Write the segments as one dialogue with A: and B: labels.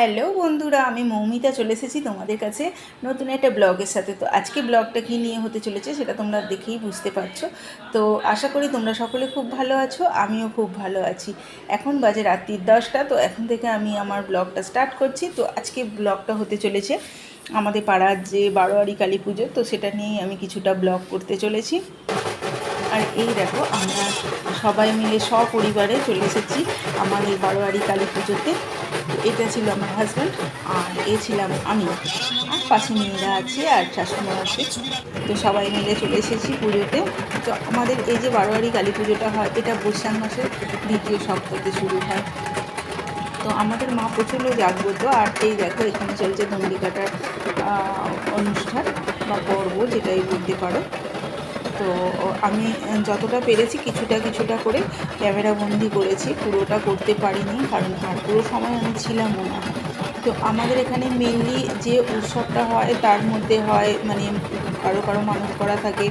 A: Hello বন্ধুরা, আমি মৌমিতা চলে এসেছি তোমাদের কাছে নতুন একটা ব্লগের সাথে। তো আজকে ব্লগটা কী নিয়ে হতে চলেছে সেটা তোমরা দেখেই বুঝতে পারছ। তো আশা করি তোমরা সকলে খুব ভালো আছো, আমিও খুব ভালো আছি। এখন বাজে রাত্রির দশটা, তো এখন থেকে আমি আমার ব্লগটা স্টার্ট করছি। তো আজকে ব্লগটা হতে চলেছে আমাদের পাড়ার যে বারোয়ারি কালী পুজো, তো সেটা নিয়েই আমি কিছুটা ব্লগ করতে চলেছি। আর এই দেখো, আমরা সবাই মিলে সপরিবারে চলে এসেছি আমাদের বারোয়ারি কালী পুজোতে। এটা ছিল আমার হাজব্যান্ড আর এ ছিলাম আমি। আর পাশে মেয়েরা আছে আর শাশুমা আছে। তো সবাই মিলে চলে এসেছি পুজোতে। তো আমাদের এই যে বারোয়ারি কালী পুজোটা হয়, এটা বৈশাখ মাসের দ্বিতীয় সপ্তাহে শুরু হয়। তো আমাদের মা প্রচণ্ড জাগ্রত, আর এই দেখো, এখানে চলছে দণ্ডি কাটার অনুষ্ঠান বা পর্ব, যেটাই বলতে পারো। তো আমি যতটা পেরেছি কিছুটা কিছুটা করে ক্যামেরা বন্দি করেছি। পুরোটা করতে পারিনি, কারণ আর পুরো সময় আমি ছিলামও না। তো আমাদের এখানে মেনলি যে উৎসবটা হয়, তার মধ্যে হয় মানে কারও কারও মানুষ করা থাকে।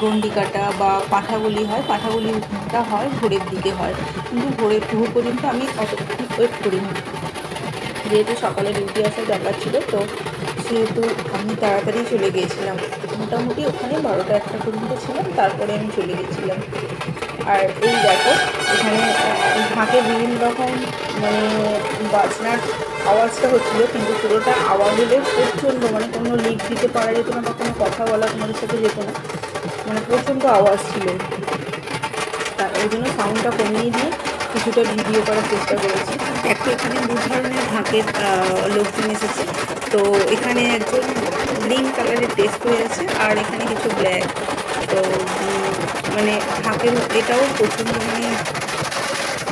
A: গন্ডি কাটা বা পাঠাবলি হয় পাঠাবলিটা হয়, ভোরের দিকে হয়। কিন্তু ভোরের ভোর পর্যন্ত আমি অতক্ষণ ওয়েট করিনি। যেহেতু সকালে ডিউটি আসার ব্যাপার ছিল, তো সেহেতু আমি তাড়াতাড়ি চলে গিয়েছিলাম, মোটামুটি ওখানে বারোটা একটা পর্যন্ত ছিলাম, তারপরে আমি চলে গেছিলাম আর এই দেখো, এখানে ঢাকে বিভিন্ন রকম মানে বাজনার আওয়াজটা হচ্ছিল, কিন্তু পুরোটা আওয়াজ হলে প্রচণ্ড মানে কোনো লিক দিতে পারা যেত না বা কোনো কথা বলা তোমাদের সাথে যেত না মানে প্রচণ্ড আওয়াজ ছিল। তা ওই জন্য সাউন্ডটা কমিয়ে দিয়ে কিছুটা ভিডিও করার চেষ্টা করেছি। একটা এখানে দু ধরনের ঢাকের লোকজন এসেছে। তো এখানে একজন গ্রিন কালারের ড্রেস পরে আছে আর এখানে কিছু ব্ল্যাক। তো মানে ঢাকের এটাও প্রচণ্ড মানে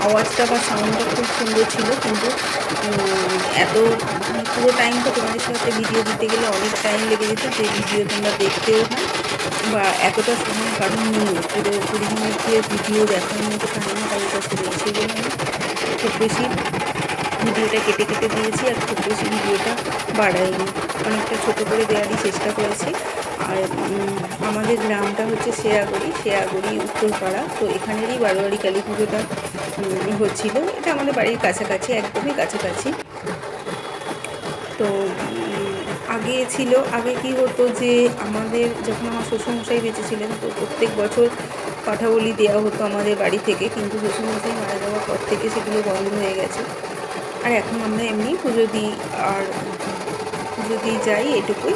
A: আওয়াজটা বা সাউন্ডটা খুব সুন্দর ছিল, কিন্তু এত মানে পুরো টাইমটা তোমাদের সাথে ভিডিও দিতে গেলে অনেক টাইম লেগে যেত যে ভিডিও তোমরা দেখতেও না বা এতটা সময় কারণ নেই। পুরো কুড়ি মিনিটের ভিডিও দেখার মতো টাইম কারোর কাছে নেই খুব বেশি ভিডিওটা কেটে কেটে দিয়েছি আর খুব বেশি ভিডিওটা বাড়াইনি। অনেকটা ছোটো করে দেওয়ারই চেষ্টা করেছি। আর আমাদের গ্রামটা হচ্ছে শেয়াগড়ি শেয়াগড়ি উত্তরপাড়া। তো এখানেরই বারোয়ারি কালী পুজোটা হচ্ছিল। এটা আমাদের বাড়ির কাছাকাছি, একদমই কাছাকাছি। তো আগে ছিল, আগে কি হতো যে আমাদের যখন আমার শ্বশুরমশাই বেঁচে ছিলেন, তো প্রত্যেক বছর পাঠাবলি দেওয়া হতো আমাদের বাড়ি থেকে। কিন্তু শ্বশুরমশাই মারা যাওয়ার পর থেকে সেগুলো বন্ধ হয়ে গেছে। আর এখন আমরা এমনি পুজো দিই আর পুজো দিয়ে যাই এটুকুই।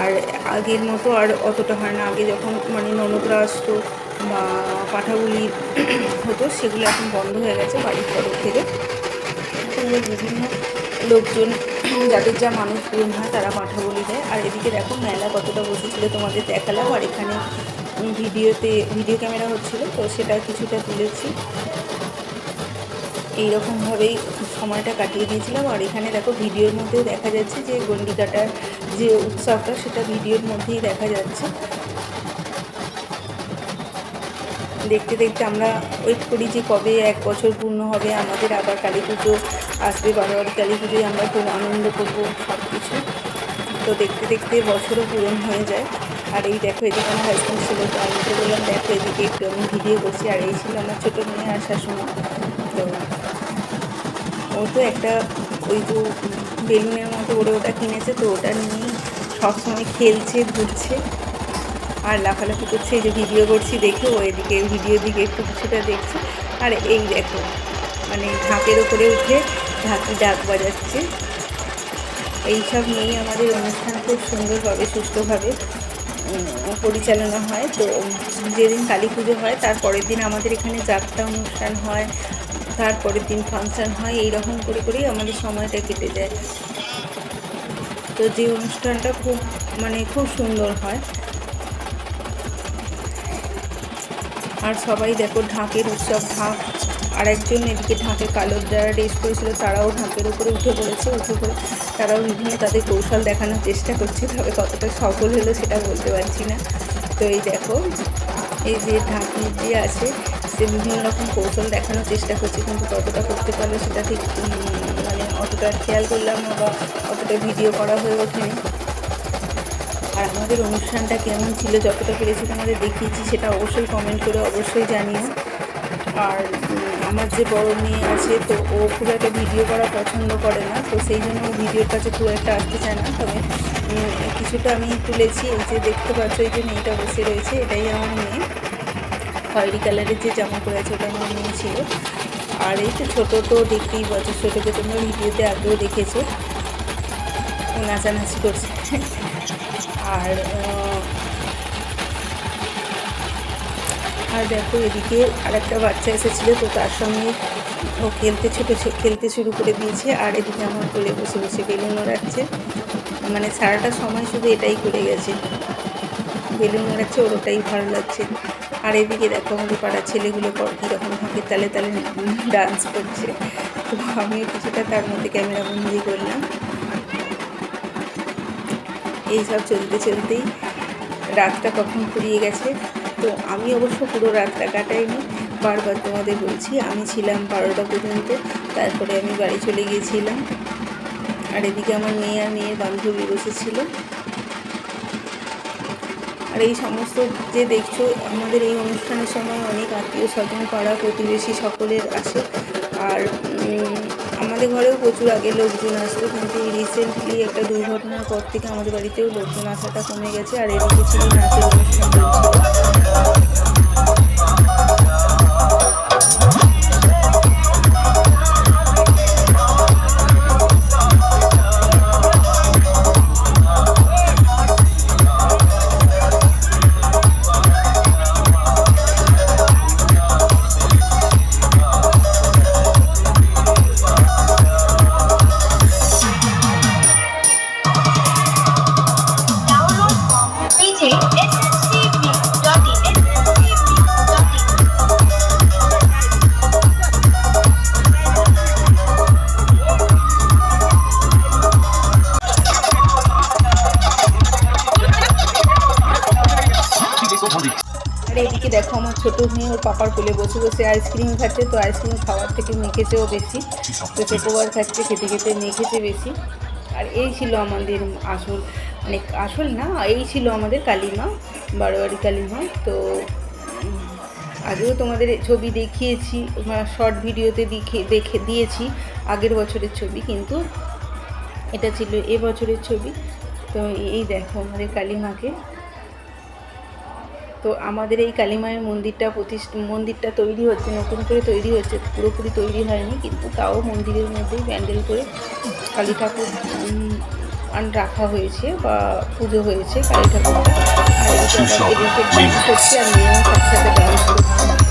A: আর আগের মতো আর অতটা হয় না। আগে যখন মানে ননদরা আসতো বা পাঠাগুলি হতো, সেগুলো এখন বন্ধ হয়ে গেছে বাড়ির তরফ থেকে। বিভিন্ন লোকজন যাদের যা মানুষ পূরণ হয়, তারা পাঠা বলি দেয়। আর এদিকে দেখো, মেলা কতটা বসেছিলো তোমাদের দেখালাম। আর এখানে ভিডিওতে, ভিডিও ক্যামেরা হচ্ছিল, তো সেটা কিছুটা তুলেছি। এইরকমভাবেই সময়টা কাটিয়ে দিয়েছিলাম। আর এখানে দেখো ভিডিওর মধ্যেও দেখা যাচ্ছে যে গন্ডি কাটার যে উৎসবটা, সেটা ভিডিওর মধ্যেই দেখা যাচ্ছে। দেখতে দেখতে আমরা ওয়েট করি যে কবে এক বছর পূর্ণ হবে। আমাদের আবার কালী পুজো আসবে, বারোয়ারি কালী পুজোয় আমরা খুব আনন্দ করব সব কিছু তো দেখতে দেখতে বছরও পূরণ হয়ে যায়। আর এই দেখো এদিকে আমার হাজব্যান্ড ছিল, তো আমি বললাম, দেখো এদিকে একটু আমি ভিডিও করছি। আর এই ছিল আমার ছোটো মেয়ে আর শাশুমা তো ও তো একটা ওই তো বেলুনের মতো ওরে ওটা কিনেছে, তো ওটা নিয়েই সবসময় খেলছে, ঘুরছে আর লাফালাফি করছে। এই যে ভিডিও করছি দেখে ও এদিকে ভিডিও দিকে একটু কিছুটা দেখছে। আর এই দেখো মানে ঢাকের ওপরে উঠে ঢাকি ডাক বাজাচ্ছে। এইসব নিয়েই আমাদের অনুষ্ঠান খুব সুন্দরভাবে সুস্থভাবে পরিচালনা হয়। তো যেদিন কালী পুজো হয়, তার পরের দিন আমাদের এখানে যাত্রা অনুষ্ঠান হয়। তারপরের দিন ফাংশান হয় এই রকম করে করেই আমাদের সময়টা কেটে যায়। তো যে অনুষ্ঠানটা খুব মানে খুব সুন্দর হয়। আর সবাই দেখো ঢাকের উৎসব, ঢাক আর একজন এদিকে ঢাকে কালো যারা ড্রেস করেছিল তারাও ঢাকের উপরে উঠে পড়েছে, উঠে পড়ে তারাও বিভিন্ন তাদের কৌশল দেখানোর চেষ্টা করছে, তবে কতটা সফল হলো সেটা বলতে পারছি না। তো এই দেখো, এই যে ঢাকি যে আছে সে বিভিন্ন রকম কৌশল দেখানোর চেষ্টা করছে, কিন্তু কতটা করতে পারল সেটা ঠিক মানে অতটা খেয়াল করলাম না বা অতটা ভিডিও করা হয়ে ওঠেনি। আর আমাদের অনুষ্ঠানটা কেমন ছিল, যতটা পেরেছি তোমাদের দেখিয়েছি, সেটা অবশ্যই কমেন্ট করে অবশ্যই জানিও। আর আমার যে বড় মেয়ে আছে, তো ও খুব একটা ভিডিও করা পছন্দ করে না, তো সেই জন্য ও ভিডিওর কাছে খুব একটা আসতে চায় না। তবে কিছুটা আমি তুলেছি, এই যে দেখতে পাচ্ছ, এই যে মেয়েটা বসে রয়েছে, এটাই আমার মেয়ে। খয়েরি কালারের যে জামা পরে আছে, ওটা আমার মেয়ে ছিল। আর এই তো ছোটো তো দেখতেই পাচ্ছ ছোটোকে তোমরা ভিডিওতে আগেও দেখেছ। ও নাচানাচি করছে। আর আর দেখো এদিকে আরেকটা বাচ্চা এসেছিল, তো তার সঙ্গে ও খেলতে ছোটো, খেলতে শুরু করে দিয়েছে। আর এদিকে আমার কোলে বসে বসে বেলুন ওড়াচ্ছে মানে সারাটা সময় শুধু এটাই করে গেছে। বেলুন ওড়াচ্ছে ওর ওটাই ভালো লাগছে। আর এদিকে দেখো আমাদের পাড়ার ছেলেগুলো কীরকম থাকে তালে তালে ডান্স করছে। তো আমিও কিছুটা তার মধ্যে ক্যামেরা বন্দি করলাম। এইসব চলতে চলতেই রাতটা কখন ফুরিয়ে গেছে। তো আমি অবশ্য পুরো রাতটা কাটাইনি। বারবার তোমাদের বলছি, আমি ছিলাম বারোটা পর্যন্ত, তারপরে আমি বাড়ি চলে গিয়েছিলাম। আর এদিকে আমার মেয়ে আর মেয়ের বান্ধবী বসেছিল। আর এই সমস্ত যে দেখছ, আমাদের এই অনুষ্ঠানের সময় অনেক আত্মীয় স্বজন, পাড়া প্রতিবেশী সকলের আসে। আর আমাদের ঘরেও প্রচুর আগে লোকজন আসতো, কিন্তু রিসেন্টলি একটা দুর্ঘটনার পর থেকে আমাদের বাড়িতেও লোকজন আসাটা কমে গেছে, আর এদিকে ছিল নাচের অনুষ্ঠান ছোটো মেয়ে ওর পাপার কোলে বসে বসে আইসক্রিম খাচ্ছে তো আইসক্রিম খাওয়ার থেকে মেখেছেও বেশি। তো চোকোবার খাচ্ছে খেতে খেতে মেখেছে বেশি। আর এই ছিল আমাদের আসল মানে আসল না এই ছিল আমাদের কালিমা বারোয়ারি কালিমা। তো আগেও তোমাদের ছবি দেখিয়েছি শর্ট ভিডিওতে দেখে দেখে দিয়েছি আগের বছরের ছবি কিন্তু এটা ছিল এ বছরের ছবি। তো এই দেখো আমাদের কালিমাকে। তো আমাদের এই কালীমায়ের মন্দিরটা প্রতিষ্ঠা মন্দিরটা তৈরি হচ্ছে নতুন করে তৈরি হচ্ছে পুরোপুরি তৈরি হয়নি কিন্তু তাও মন্দিরের মধ্যেই ব্যান্ডেল করে কালী ঠাকুর রাখা হয়েছে বা পুজো হয়েছে কালী ঠাকুরটা। আর করছে আর মেয়েও সাথে সাথে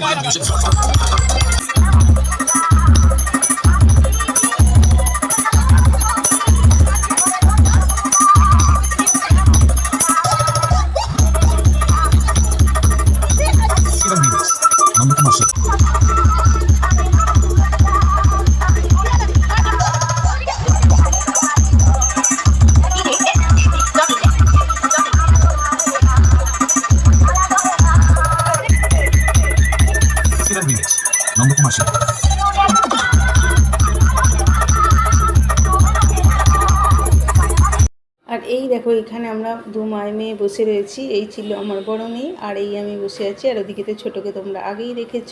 A: Bye-bye. এখানে আমরা দু মায় মেয়ে বসে রয়েছি। এই ছিল আমার বড় মেয়ে আর এই আমি বসে আছি। আর ওদিকে তো ছোটোকে তোমরা আগেই দেখেছ।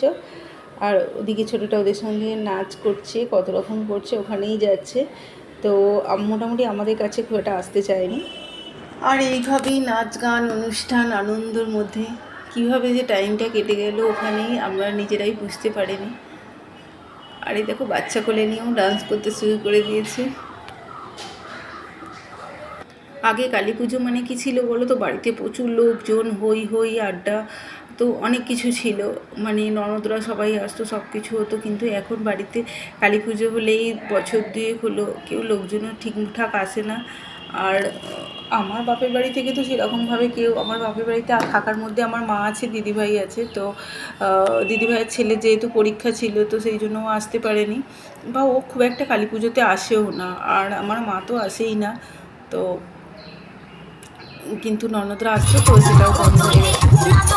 A: আর ওদিকে ছোটোটা ওদের সঙ্গে নাচ করছে কত রকম করছে, ওখানেই যাচ্ছে। তো মোটামুটি আমাদের কাছে খুব একটা আসতে চায়নি। আর এইভাবেই নাচ, গান, অনুষ্ঠান, আনন্দর মধ্যে কীভাবে যে টাইমটা কেটে গেল ওখানেই আমরা নিজেরাই বুঝতে পারিনি। আর এই দেখো, বাচ্চা কোলে নিয়েও ডান্স করতে শুরু করে দিয়েছে। আগে কালী পুজো মানে কি ছিল বলো তো? বাড়িতে প্রচুর লোকজন হই হই আড্ডা, তো অনেক কিছু ছিল। মানে ননদরা সবাই আসতো সব কিছু হতো। কিন্তু এখন বাড়িতে কালী পুজো হলেই বছর দুয়েক হলো, কেউ লোকজনও ঠিকঠাক আসে না। আর আমার বাপের বাড়ি থেকে তো সেরকমভাবে কেউ, আমার বাপের বাড়িতে থাকার মধ্যে আমার মা আছে, দিদিভাই আছে। তো দিদিভাইয়ের ছেলে যেহেতু পরীক্ষা ছিল, তো সেই জন্য ও আসতে পারেনি। বা ও খুব একটা কালী পুজোতে আসেও না। আর আমার মা তো আসেই না। তো কিন্তু ননদরা আসছে তো সেটাও বন্ধ হয়ে গেছে।